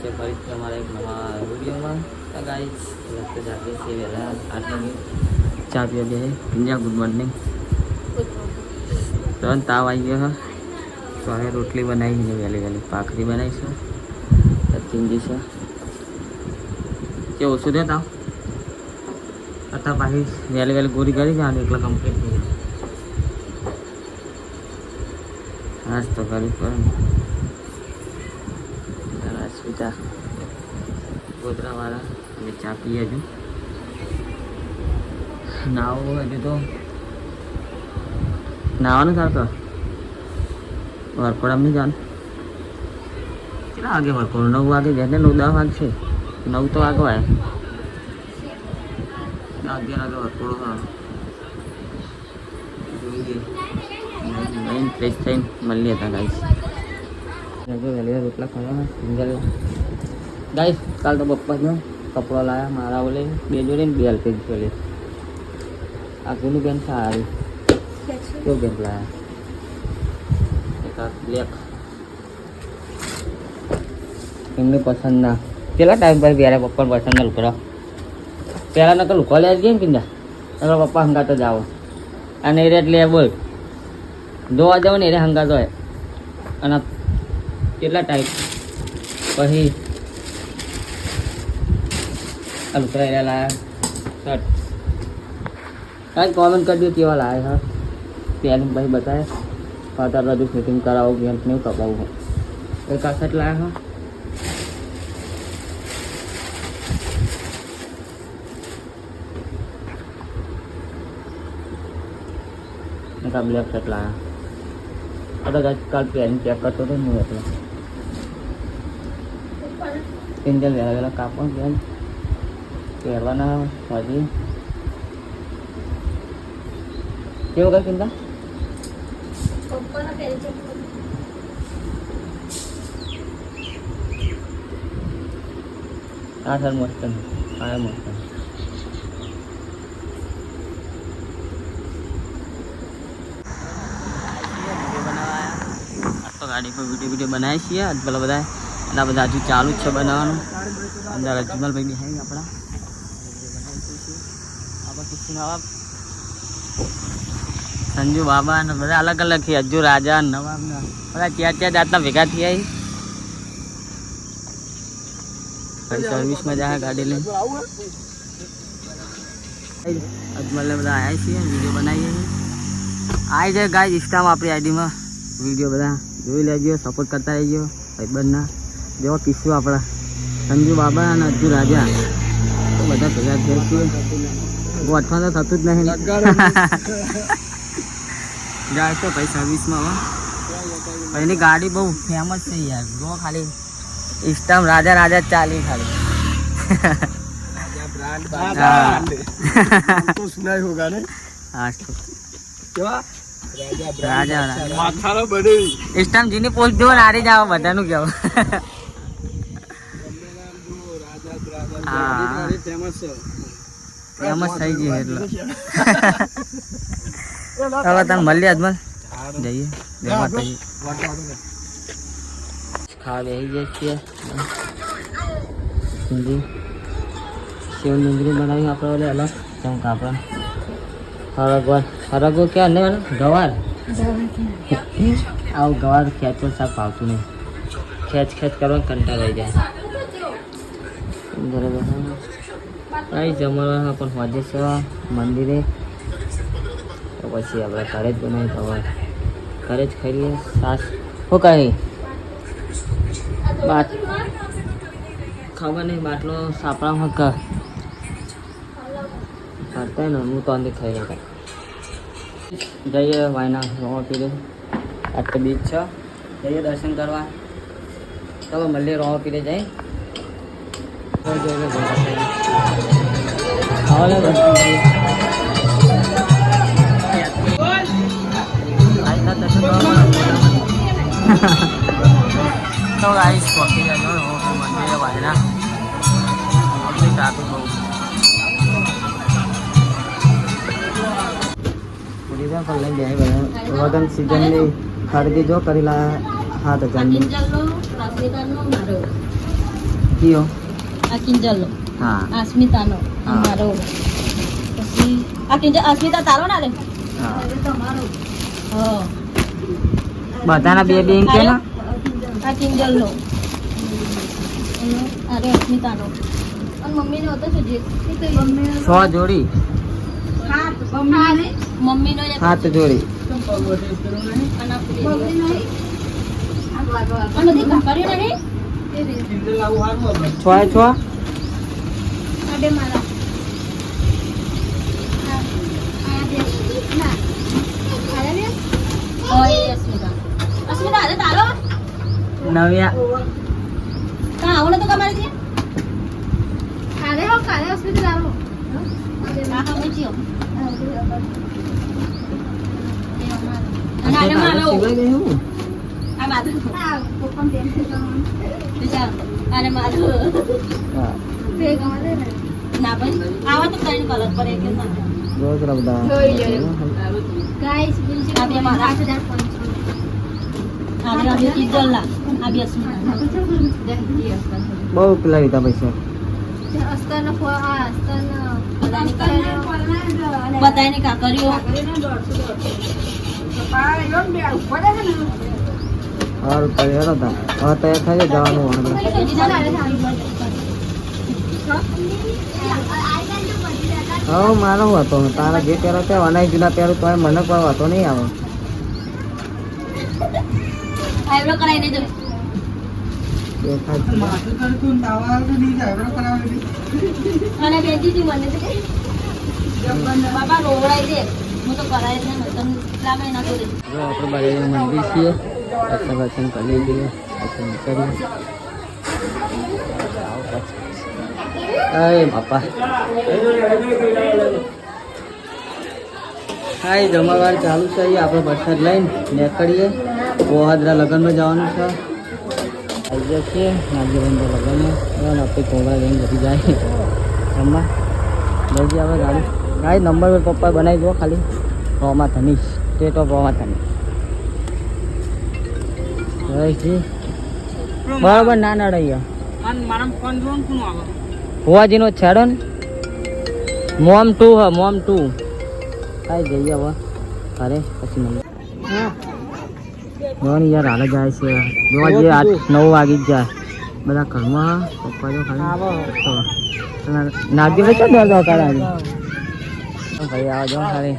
છે ફરીથી અમારા એક નવા વિડીયોમાં તો ગાઈસ લગતે જાગે છે વહેલા આઠ વાગે ચા પીવા બે પિંજા ગુડ મોર્નિંગ તો તાવ આવી ગયો હા તો હવે રોટલી બનાવી છે વહેલી વહેલી ભાખરી બનાવીશું ચીંજી છે કે ઓછું થયો તાવ અત્યારે પાછી વહેલી વહેલી ગોરી કરી છે અને એકલા કમ્પ્લીટ થઈ જાય હાજ તો કરવી પડે અસ્મિતા ગોધરાવાળા એટલે ચા પીએ હજુ નાવો હજુ તો. નાવાનું થતો વરપોડામાં નહીં જવાનું. કેટલા વાગે વરકોડ નવ વાગે જાય ને? નવ દસ વાગશે. નવ તો વાગો આવે અગિયાર વાગે વરકોડો હા જોઈએ. ફ્રેશ થઈને મળીએ હતા ગાઈસ વહેલી રોટલા ખાવા સિંગલ ગાઈસ કાલ તો બપોરનો કપડો લાવ્યા મારા ઓલે બે જોડે ને બે અલ્પેજ જોડે આ કોનું પેન્ટ સારી કેવું પેન્ટ લાવ્યા એક આ બ્લેક એમને પસંદ ના કેટલા ટાઈમ પર પહેરે પપ્પા પસંદ ના લુકડો ન નકર લુકો લે કેમ કીધા નકર પપ્પા હંગાતો જ આવો અને એ રેટ લે બોલ જોવા જાવ ને એને હંગાતો હોય અને કેટલા ટાઈપ પછી આ લુકડા એરા લાયા. શર્ટ કાંઈ કોમેન્ટ કરી દો કેવા લાયા, હા. પેન ભાઈ બતાવે ફાતા બધું ફિટિંગ કરાવો પેન્ટ નહીં કપાવું એક આ શર્ટ લાયા, હા. બ્લેક શર્ટ લાયા. અરે કાલ પેન ચેક કરતો હતો હું એટલે. પેન્જલ વહેલા વહેલા કાપો પેન પહેરવાના હજી કેવું કઈ ચિંતા હા સર મસ્ત હા મસ્ત તો ગાડી પર વીડિયો વીડિયો બનાવીએ છીએ આજ પેલા બધા એના બધા હજુ ચાલુ જ છે બનાવવાનું. અંદર અજમલભાઈ બી આપણા. કિસ્સુ નવાબ સંજુ બાબા ને બધા અલગ અલગ છે. અજ્જુ રાજા, નવાબ ને બધા ત્યાં ત્યાં જાતના ભેગા થયા સર્વિસ સર્વિસમાં જાય, ગાડી લઈ અજમલ બધા આવ્યા છીએ વીડિયો બનાવીએ આવી જાય ગાય ઇન્સ્ટામાં આપણી આઈડીમાં વીડિયો બધા જોઈ લેજો સપોર્ટ કરતા રહેજો, ભાઈબંધના. જેવો કિસ્સો આપણા. સંજુ બાબા અને અજુ રાજા. બધા ભેગા થયા છીએ. તો થતું જ નહીં. જાય તો ભાઈ સર્વિસમાં હવે એની ગાડી બહુ ફેમસ છે યાર. જો ખાલી ઇસ્ટમ રાજા રાજા ચાલી ખાલી. હોગા ને હા. કેવા રાજા રાજા. માથાનો બને ઇસ્ટમ જીની પોસ્ટ જો નારી જાવ બધાનું કેવું. હા. ફેમસ થઈ ગઈ એટલે. હવે તને મળીએ અજમલ જઈએ. જય ખાવા બેસી જાય છીએ. હિન્દી. બનાવી આપણે ઓલે અલગ. જેમ કાપડા હરગવાર ફરગો ક્યાં નહીં ગવાર. આવું ગવાર ખેંચો શાક ભાવતું નહીં. ખેંચ ખેંચ કંટાળ આવી જાય. બરાબર કઈ જમવા પણ હોજે છે મંદિરે. તો પછી આપણે ઘરે જ બનાવી ખબર ઘરે જ ખાઈએ સાસ. શું કહી બાટ ખબર નહીં, બાટલો સાપડામાં કર કરતા ને, હું તો અંદર ખાઈ લઉં. જઈએ વાયના રોવા પીરે. આટલે બીચ છે. જઈએ દર્શન કરવા. ચાલો, મળીએ, રોવા પીરે જઈ ખાવા દર્શન કરીએ આજના દર્શન કરવા તો ગાઈસ પહોંચી જાય મંદિરે વાયના આપણી ટ્રાફિક બહુ પૂરી પણ લઈ જાય બધા વગન સિઝનની ખરીદી જો કરેલા હાથ હજારની કયો? આ કિંજલનો હા. આ મારો પછી આ કિંજલ અસ્મિતા તારો ના રે? હા. હા. બધાના બે બે કે ને? આ કિંજલનો અરે અસ્મિતાનો અને મમ્મીનો હતો છે જે? સો જોડી. મમ્મીનો સાત જોડી. અને આ પેલી. આ બધી કાકરીઓ નહીં? છ એ છ આ બે મારા હા, એ અસ્મિતા અસ્મિતા આજે તારો નવ્યા કાં આવો નતો તમારે જે કાલે હો કાલે હોસ્પિટલ આવો આ હા મૂચ્યો અને આને મારો આ મારો ને ના પણ આવા તો ત્રણ કલર પર એક ના. રોજ રમતા ગાઈસ બિલ છે આ બે મારા. 8500 આ બે આ બે કિંજલના આ બે અસ્મિતા બહુ પેલા લીધા પૈસા અસ્તરનો ફો આ અસ્તરનો બધાની બધાની કાકરીઓ સારું કરી હેડો તા હવે તૈયાર થઈ જાય જવાનું આપણે હવે મારો હતો? તારા જે પહેરો તે અનાઈ જુના પહેરો તો મને કોઈ વાતો નહીં આવે. આઈબ્રો મને બાબા રોવડાઈ દે. હું તો કરાય ના આપણે બારેનું મંદિર છીએ. દર્શન દર્શન કરી લઈએ દર્શન કરીએ બાપા. હાય, જમણવાર ચાલુ છે અહીંયા. આપણે વરસાદ લઈને નીકળીએ. ગોહાદરા લગ્નમાં જવાનું છે. આવી ગયા છીએ. નાગજીબંધો લગ્નમાં. આપણે કોંગળા લઈને બધી જાય. જમવા. જઈએ આપણે ગાડી. ગાડી નંબર પપ્પા બનાવી દો ખાલી. રોમા ધનીશ સ્ટેટ ઓફ રોમા ધનીશ બરાબર ના ના રહ્યા હોવાજીનો છેડો ને. મોમ ટુ હ મોમ ટુ. કાંઈ જઈએ હવે અરે પછી મને જોવાની યાર હાલ જાય છે. જોવા જઈએ આઠ નવ વાગી જાય. બધા ઘરમાં પપ્પા જો ખાલી નાગજી ભાઈ ક્યાં દોડો કરે ભાઈ આવો જો ખાલી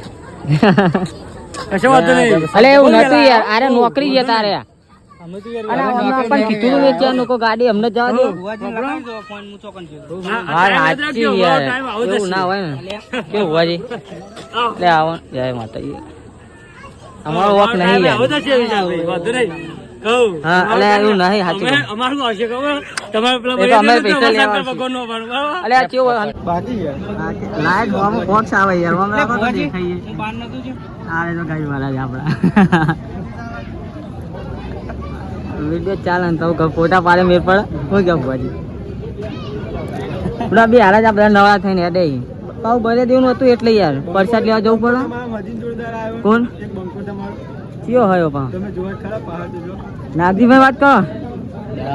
અરે એવું નથી યાર. અરે નોકરી છે તારે. ગાડી અમને જવા દે. ના હોય ને. કેવું હોવાજી એટલે આવો. જય માતાજી. અમારો વોક નહીં? લાઈટ બોક્સ આવે. યાર. આપડા વિડિયો ચાલે ને તો ફોટા પાડે, મેર પડે. હું કેમ ભાજી પેલા બે હારા જ આપણે નવા થઈને અડે પાવ ભરે દેવું હતું એટલે યાર પરસાદ લેવા જવું પડે. કોણ? કયો હયો પા નાગજીભાઈ વાત કરો.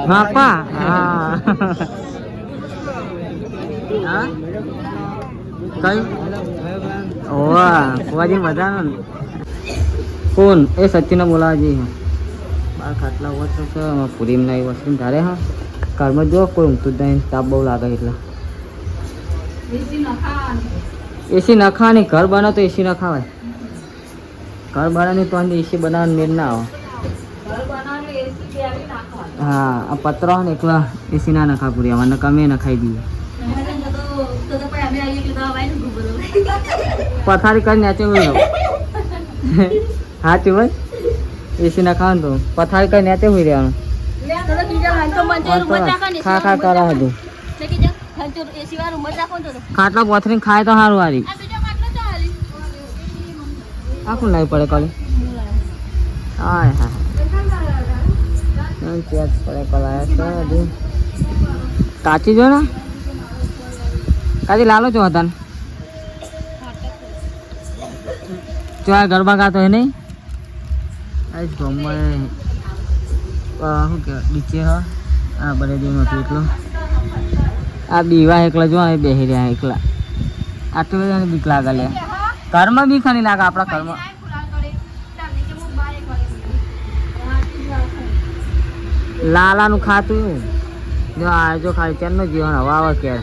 હા. પા હા? કઈ? ઓવા ફુવાજી મજાનો કોણ? એ સચિન બોલાવજી બાર ખાટલા ઊભા તો છે આમાં પૂરી ના એવી વસ્તુ તારે હા ઘરમાં જો કોઈ ઊંઘતું જ નહીં. તાપ બહુ લાગે એટલે. એસી ન ખાવાની. ઘર બનાવ તો એસી ન ખાવાય. ઘર બનાવની તો એસી બનાવવાનું મેળ ના આવે. હા આ પતરા ને એકલા એસી ના નખા પૂરી. અમારે કમે નખાઈ દઈએ કે પથારી કરી નાચે હા તે ભાઈ એસી ના ખાવાનું તો પથારી કઈ નેતે હોય રહેવાનું. ખા ખા કરા હતું. ખાટલા પોથરીને ખાય તો સારું હાલી. આખું લાવી પડે કલી? હાય હા. ચેક પડે કલાયા છે કાચી જો ને. કાચી લાલો છો હતા જો આ ગરબા ગાતો હે નહીં? આજ ગમે શું કે નીચે હા આ બધે જેવું હતું એટલું આ બીવા એકલા જો અહીં બેસી રહ્યા એકલા આટલું બધા બીક લાગે લે ઘરમાં બી ખરી લાગે આપણા ઘરમાં લાલાનું ખાતું જો આ જો ખાલી કેરનો જીવન હવા આવે કેર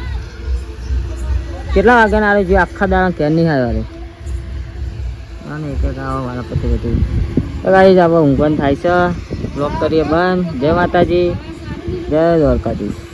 કેટલા વાગ્યાના આવે જે આખા દાણા કેર નહીં આવે અને એક એક આવો મારા પતિ બધું તો ગાઈ આપણે ઊંઘવાનું થાય છે. બ્લોક કરીએ બંધ જય માતાજી. જય દ્વારકાધીશ.